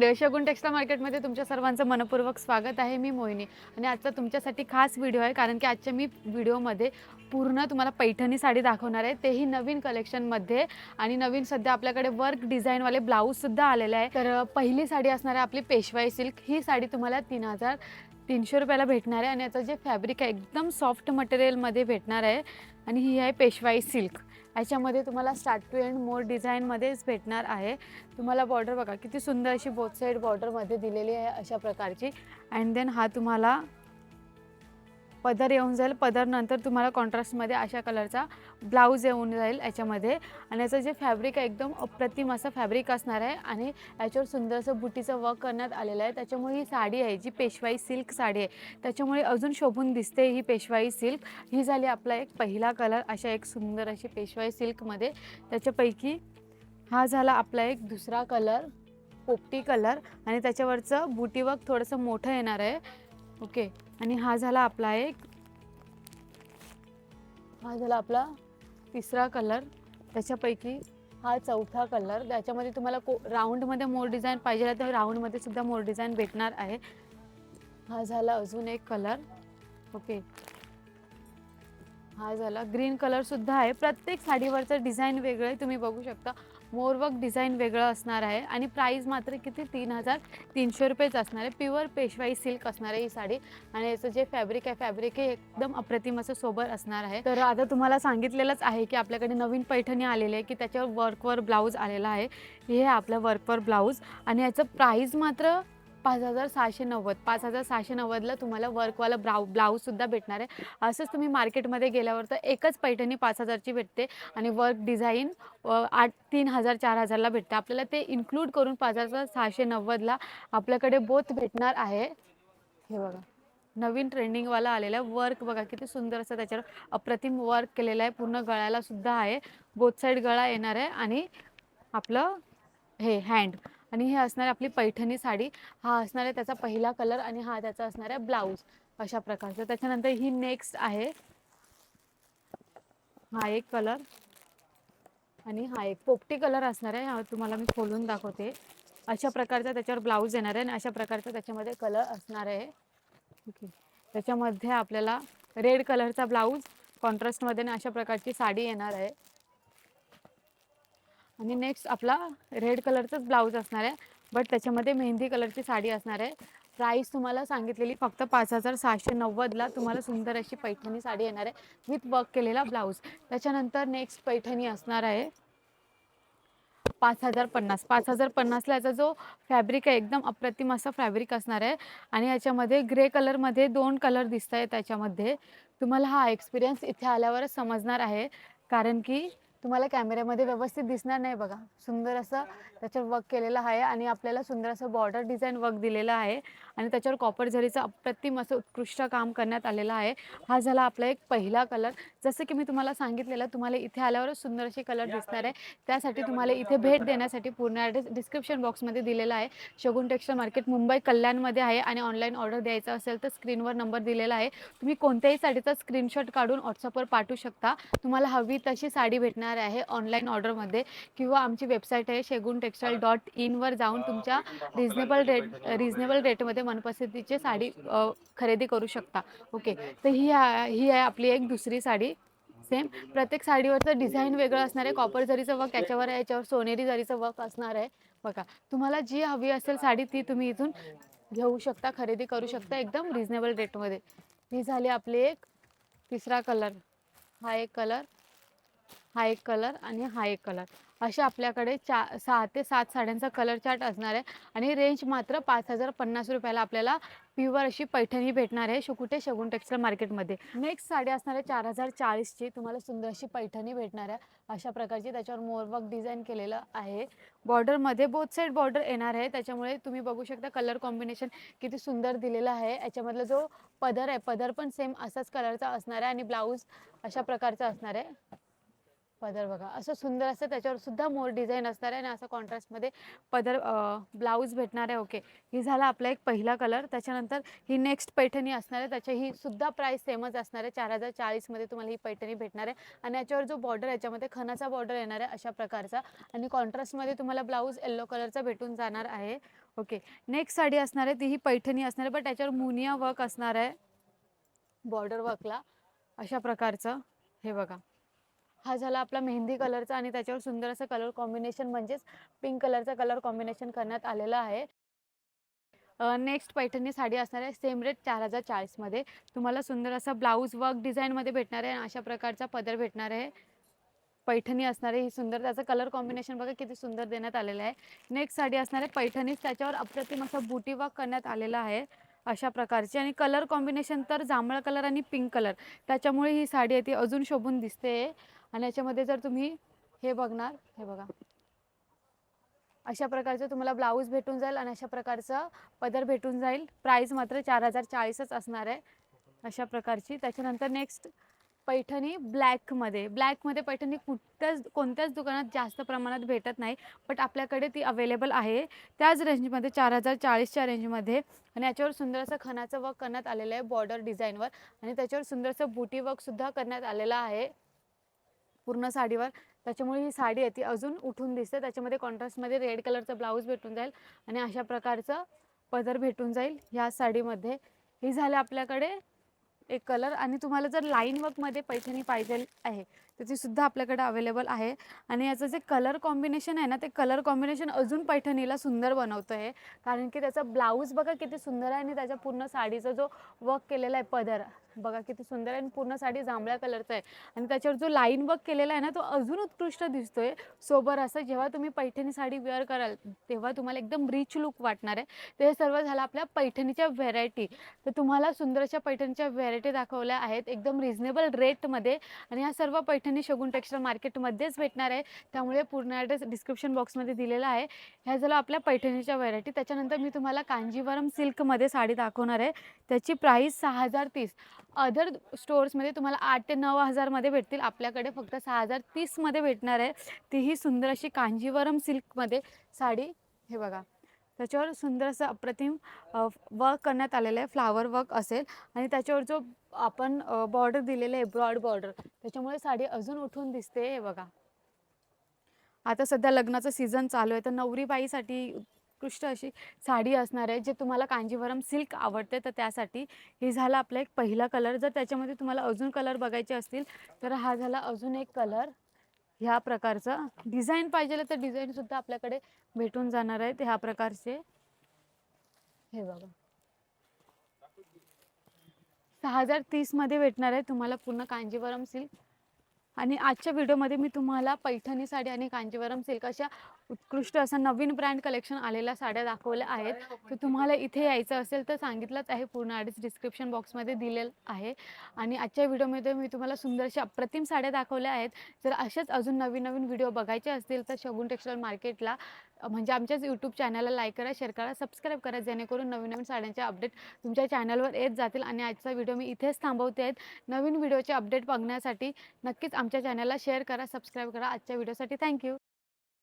शगुन textile मार्केटमध्ये तुमच्या सर्वांचं मनपूर्वक स्वागत आहे मी मोहिनी. आणि आजचा तुमच्यासाठी खास व्हिडिओ आहे कारण की आजच्या मी व्हिडिओमध्ये पूर्ण तुम्हाला पैठणी साडी दाखवणार आहे. तेही नवीन कलेक्शनमध्ये आणि नवीन सध्या आपल्याकडे वर्क डिझाईनवाले ब्लाऊजसुद्धा आलेले आहे. तर पहिली साडी असणार आहे आपली पेशवाई सिल्क ही साडी तुम्हाला तीन हजार तीनशे रुपयाला भेटणार आहे. आणि याचं जे फॅब्रिक आहे एकदम सॉफ्ट मटेरियलमध्ये भेटणार आहे. आणि ही आहे पेशवाई सिल्क याच्यामध्ये तुम्हाला स्टार्ट टू एंड मोर डिझाईनमध्येच भेटणार आहे. तुम्हाला बॉर्डर बघा किती सुंदर अशी बोथ साईड बॉर्डरमध्ये दिलेली आहे अशा प्रकारची. अँड देन हा तुम्हाला पदर येऊन जाईल. पदर नंतर तुम्हाला कॉन्ट्रास्टमध्ये अशा कलरचा ब्लाऊज येऊन जाईल याच्यामध्ये. आणि याचं जे फॅब्रिक आहे एकदम अप्रतिम असं फॅब्रिक असणार आहे. आणि याच्यावर सुंदर असं बुटीचं वर्क करण्यात आलेलं आहे. त्याच्यामुळे ही साडी आहे जी पेशवाई सिल्क साडी आहे. त्याच्यामुळे अजून शोभून दिसते ही पेशवाई सिल्क ही झाली आपला एक पहिला कलर अशा एक सुंदर अशी पेशवाई सिल्कमध्ये त्याच्यापैकी हा झाला आपला एक दुसरा कलर पोपटी कलर आणि त्याच्यावरचं बुटी वर्क थोडंसं मोठं येणार आहे. ओके आणि हा झाला आपला एक हा झाला आपला तिसरा कलर. त्याच्यापैकी हा चौथा कलर. त्याच्यामध्ये तुम्हाला को राऊंडमध्ये मोर डिझाईन पाहिजे तर राऊंडमध्ये सुद्धा मोर डिझाईन भेटणार आहे. हा झाला अजून एक कलर. ओके हा झाला ग्रीन कलरसुद्धा आहे. प्रत्येक साडीवरचं डिझाईन वेगळं आहे तुम्ही बघू शकता. मोरवर्क डिझाईन वेगळं असणार आहे आणि प्राईस मात्र किती? तीन हजार तीनशे रुपयेच असणार आहे. प्युअर पेशवाई सिल्क असणार आहे ही साडी. आणि याचं जे फॅब्रिक आहे फॅब्रिक हे एकदम अप्रतिम असं सोबर असणार आहे. तर आता तुम्हाला सांगितलेलंच आहे की आपल्याकडे नवीन पैठणी आलेली आहे की त्याच्यावर वर्कवर ब्लाऊज आलेला आहे. हे आपलं वर्कवर ब्लाऊज आणि याचं प्राईज मात्र पाच हजार सहाशे नव्वद पाच हजार सहाशे नव्वदला तुम्हाला वर्कवाला ब्राऊ ब्लाऊजसुद्धा भेटणार आहे. असंच तुम्ही मार्केटमध्ये गेल्यावर तर एकच पैठणी पाच हजारची भेटते आणि वर्क डिझाईन आठ तीन हजार चार हजारला भेटते. आपल्याला ते इन्क्लूड करून पाच हजार सहाशे नव्वदला आपल्याकडे बोथ भेटणार आहे. हे बघा नवीन ट्रेंडिंगवाला आलेला आहे. वर्क बघा किती सुंदर असं त्याच्यावर अप्रतिम वर्क केलेलं आहे. पूर्ण गळ्याला सुद्धा आहे. बोथ साईड गळा येणार आहे आणि आपलं हे हँड आणि हे असणार आहे आपली पैठणी साडी. हा असणार आहे त्याचा पहिला कलर आणि हा त्याचा असणार आहे ब्लाऊज अशा प्रकारचा. त्याच्यानंतर ही नेक्स्ट आहे. हा एक कलर आणि हा एक पोपटी कलर असणार आहे. हा तुम्हाला मी खोलून दाखवते. अशा प्रकारचा त्याच्यावर ब्लाऊज येणार आहे आणि अशा प्रकारचा त्याच्यामध्ये कलर असणार आहे. ओके त्याच्यामध्ये आपल्याला रेड कलरचा ब्लाऊज कॉन्ट्रास्टमध्ये आणि अशा प्रकारची साडी येणार आहे. आणि नेक्स्ट आपला रेड कलरचाच ब्लाऊज असणार आहे बट त्याच्यामध्ये मेहंदी कलरची साडी असणार आहे. प्राईस तुम्हाला सांगितलेली फक्त पाच हजार सहाशे नव्वदला तुम्हाला सुंदर अशी पैठणी साडी येणार आहे विथ वर्क केलेला ब्लाऊज त्याच्यानंतर नेक्स्ट पैठणी असणार आहे. पाच हजार पन्नास. पाच हजार पन्नासला याचा जो फॅब्रिक आहे एकदम अप्रतिम असं फॅब्रिक असणार आहे. आणि याच्यामध्ये ग्रे कलरमध्ये दोन कलर दिसत आहेत त्याच्यामध्ये. तुम्हाला हा एक्सपिरियन्स इथे आल्यावरच समजणार आहे कारण की तुम्हाला कॅमेऱ्यामध्ये व्यवस्थित दिसणार नाही बघा. सुंदर असं त्याच्यावर वर्क केलेलं आहे आणि आपल्याला सुंदर असं बॉर्डर डिझाईन वर्क दिलेलं आहे. आणि त्याच्यावर कॉपर झरीचं अप्रतिम असं उत्कृष्ट काम करण्यात आलेलं आहे. हा झाला आपला एक पहिला कलर जसं की मी तुम्हाला सांगितलेलं तुम्हाला इथे आल्यावरच सुंदर असे कलर दिसणार आहे. त्यासाठी तुम्हाला इथे भेट देण्यासाठी पूर्ण ॲड्रेस डिस्क्रिप्शन बॉक्समध्ये दिलेला आहे. शगुन टेक्स्टाईल मार्केट मुंबई कल्याणमध्ये आहे आणि ऑनलाईन ऑर्डर द्यायचा असेल तर स्क्रीनवर नंबर दिलेला आहे. तुम्ही कोणत्याही साडीचा स्क्रीनशॉट काढून व्हॉट्सअपवर पाठवू शकता. तुम्हाला हवी तशी साडी भेटणार आहे ऑनलाईन ऑर्डरमध्ये किंवा आमची वेबसाईट आहे शेगुन टेक्स्टाईल डॉट इनवर जाऊन तुमच्या रिजनेबल रेट रिजनेबल रेटमध्ये मनपसंतीची साडी अ, खरेदी करू शकता. ओके तर ही ही आहे आपली एक दुसरी साडी. सेम प्रत्येक साडीवरचं डिझाईन वेगळं असणार आहे. कॉपर जरीचं वर्क याच्यावर आहे याच्यावर सोनेरी जरीचं वर्क असणार आहे. बघा तुम्हाला जी हवी असेल साडी ती तुम्ही इथून घेऊ शकता खरेदी करू शकता एकदम रिजनेबल रेटमध्ये ही झाली आपली एक तिसरा कलर हा एक कलर हा एक कलर आणि हा एक कलर. असे आपल्याकडे चा सहा ते सात साड्यांचा कलर चार्ट असणार आहे. आणि रेंज मात्र पाच हजार पन्नास रुपयाला आपल्याला प्युअर अशी पैठणी भेटणार आहे. शुकुटे शगुन टेक्स्टाईल मार्केटमध्ये नेक्स्ट साडी असणार आहे चार हजार चाळीसची. तुम्हाला सुंदर अशी पैठणी भेटणार आहे. अशा प्रकारची त्याच्यावर मोरवर्क डिझाईन केलेलं आहे. बॉर्डरमध्ये बोथ साईड बॉर्डर येणार आहे. त्याच्यामुळे तुम्ही बघू शकता कलर कॉम्बिनेशन किती सुंदर दिलेलं आहे. याच्यामधला जो पदर आहे पदर पण सेम असाच कलरचा असणार आहे. आणि ब्लाऊज अशा प्रकारचा असणार आहे. पदर बघा. असं सुंदर असतं त्याच्यावर सुद्धा मोर डिझाईन असणार आहे आणि असं कॉन्ट्रास्टमध्ये पदर ब्लाऊज भेटणार आहे. ओके ही झाला आपला एक पहिला कलर त्याच्यानंतर ही नेक्स्ट पैठणी असणार आहे. त्याची ही सुद्धा प्राईस सेमच असणार आहे. चार हजार चाळीसमध्ये तुम्हाला ही पैठणी भेटणार आहे. आणि याच्यावर जो बॉर्डर याच्यामध्ये खणाचा बॉर्डर येणार आहे अशा प्रकारचा. आणि कॉन्ट्रास्टमध्ये तुम्हाला ब्लाऊज येल्लो कलरचा भेटून जाणार आहे. ओके नेक्स्ट साडी असणार आहे. ती ही पैठणी असणार आहे. बट त्याच्यावर मुनिया वर्क असणार आहे. बॉर्डर वर्कला अशा प्रकारचं. हे बघा. हा झाला आपला मेहंदी कलरचा आणि त्याच्यावर सुंदर असं कलर कॉम्बिनेशन म्हणजेच पिंक कलरचा कलर कॉम्बिनेशन करण्यात आलेलं आहे. नेक्स्ट पैठणी साडी असणार आहे सेम रेट चार हजार चाळीसमध्ये तुम्हाला सुंदर असा ब्लाऊज वर्क डिझाईनमध्ये भेटणार आहे आणि अशा प्रकारचा पदर भेटणार आहे. पैठणी असणार आहे ही सुंदर त्याचं कलर कॉम्बिनेशन बघा किती सुंदर देण्यात आलेलं आहे. नेक्स्ट साडी असणार आहे पैठणीच त्याच्यावर अप्रतिम असं बुटी वर्क करण्यात आलेलं आहे. अशा प्रकारची. आणि कलर कॉम्बिनेशन तर जांभळा कलर आणि पिंक कलर त्याच्यामुळे ही साडी आहे ती अजून शोभून दिसते. आणि याच्यामध्ये जर तुम्ही हे बघणार हे बघा. अशा प्रकारचं तुम्हाला ब्लाऊज भेटून जाईल आणि अशा प्रकारचं पदर भेटून जाईल. प्राईस मात्र चार हजार चाळीसच असणार आहे. अशा प्रकारची. त्याच्यानंतर नेक्स्ट पैठणी ब्लॅकमध्ये. ब्लॅकमध्ये पैठणी कुठल्याच कोणत्याच दुकानात जास्त प्रमाणात भेटत नाही बट आपल्याकडे ती अवेलेबल आहे. त्याच रेंजमध्ये चार हजार चाळीसच्या रेंजमध्ये. आणि याच्यावर सुंदर असं खणाचं वर्क करण्यात आलेलं आहे बॉर्डर डिझाईनवर आणि त्याच्यावर सुंदरसं बुटी वर्कसुद्धा करण्यात आलेलं आहे पूर्ण साडीवर. त्याच्यामुळे ही साडी आहे ती अजून उठून दिसते. त्याच्यामध्ये कॉन्ट्रास्टमध्ये रेड कलरचं ब्लाऊज भेटून जाईल आणि अशा प्रकारचं पदर भेटून जाईल ह्या साडीमध्ये. ही झालं आपल्याकडे एक कलर आणि तुम्हाला जर लाईन वर्कमध्ये पैठणी पाहिजे आहे तर ती सुद्धा आपल्याकडे अवेलेबल आहे. आणि याचं जे कलर कॉम्बिनेशन आहे ना ते कलर कॉम्बिनेशन अजून पैठणीला सुंदर बनवतं आहे कारण की त्याचा ब्लाऊज बघा किती सुंदर आहे आणि त्याच्या पूर्ण साडीचा जो वर्क केलेला आहे पदर. बघा किती सुंदर आहे आणि पूर्ण साडी जांभळ्या कलरचा आहे. आणि त्याच्यावर जो लाईन वर्क केलेला आहे ना तो अजून उत्कृष्ट दिसतो आहे सोबर असं जेव्हा तुम्ही पैठणी साडी वेअर कराल तेव्हा तुम्हाला एकदम रिच लुक वाटणार आहे. तर हे सर्व झालं आपल्या पैठणीच्या व्हेरायटी तर तुम्हाला सुंदरच्या पैठणीच्या व्हेरायटी दाखवल्या आहेत. एकदम रिझनेबल रेटमध्ये आणि ह्या सर्व पैठणी शगुन टेक्स्टाईल मार्केटमध्येच भेटणार आहे. त्यामुळे पूर्ण ॲड्रेस डिस्क्रिप्शन बॉक्समध्ये दिलेला आहे. ह्या झालं आपल्या पैठणीच्या व्हरायटी. त्याच्यानंतर मी तुम्हाला कांजीवरम सिल्कमध्ये साडी दाखवणार आहे. त्याची प्राईस सहा हजार तीस. अदर स्टोअर्समध्ये तुम्हाला आठ ते नऊ हजारमध्ये भेटतील. आपल्याकडे फक्त सहा हजार तीसमध्ये भेटणार आहे. तीही सुंदर अशी कांजीवरम सिल्कमध्ये साडी. हे बघा. त्याच्यावर सुंदर असं अप्रतिम वर्क करण्यात आलेलं आहे. फ्लावर वर्क असेल. आणि त्याच्यावर जो आपण बॉर्डर दिलेलं आहे ब्रॉड बॉर्डर त्याच्यामुळे साडी अजून उठून दिसते हे बघा. आता सध्या लग्नाचा सीझन चालू आहे. तर नवरीबाईसाठी उत्कृष्ट अशी साडी असणार आहे जे तुम्हाला कांजीवरम सिल्क आवडते. तर त्यासाठी हे झाला आपला एक पहिला कलर जर त्याच्यामध्ये तुम्हाला अजून कलर बघायचे असतील तर हा झाला अजून एक कलर ह्या प्रकारचं. डिझाईन पाहिजे तर डिझाईनसुद्धा आपल्याकडे भेटून जाणार आहे ह्या प्रकारचे. हे बघा. सहा हजार तीसमध्ये भेटणार आहे. तुम्हाला पूर्ण कांजीवरम सिल्क आणि आजच्या व्हिडिओमध्ये मी तुम्हाला पैठणी साडी आणि कांजीवरम सिल्क अशा उत्कृष्ट असं नवीन ब्रँड कलेक्शन आलेल्या साड्या दाखवल्या आहेत. तर तुम्हाला इथे यायचं असेल तर सांगितलंच आहे. पूर्ण ॲड्रेस डिस्क्रिप्शन बॉक्समध्ये दिलेलं आहे. आणि आजच्या व्हिडिओमध्ये मी तुम्हाला सुंदरशा अप्रतिम साड्या दाखवल्या आहेत. जर अशाच अजून नवीन नवीन व्हिडिओ बघायचे असतील तर शगुन टेक्स्टाईल मार्केटला म्हणजे आमच्याच यूट्यूब चॅनलला लाईक करा शेअर करा सबस्क्राईब करा. जेणेकरून नवीन नवीन साड्यांचे अपडेट तुमच्या चॅनलवर येत जातील. आणि आजचा व्हिडिओ मी इथेच थांबवते. आहेत नवीन व्हिडिओचे अपडेट बघण्यासाठी नक्कीच आमच्या चॅनलला शेअर करा सबस्क्राईब करा. आजच्या व्हिडिओसाठी थँक्यू.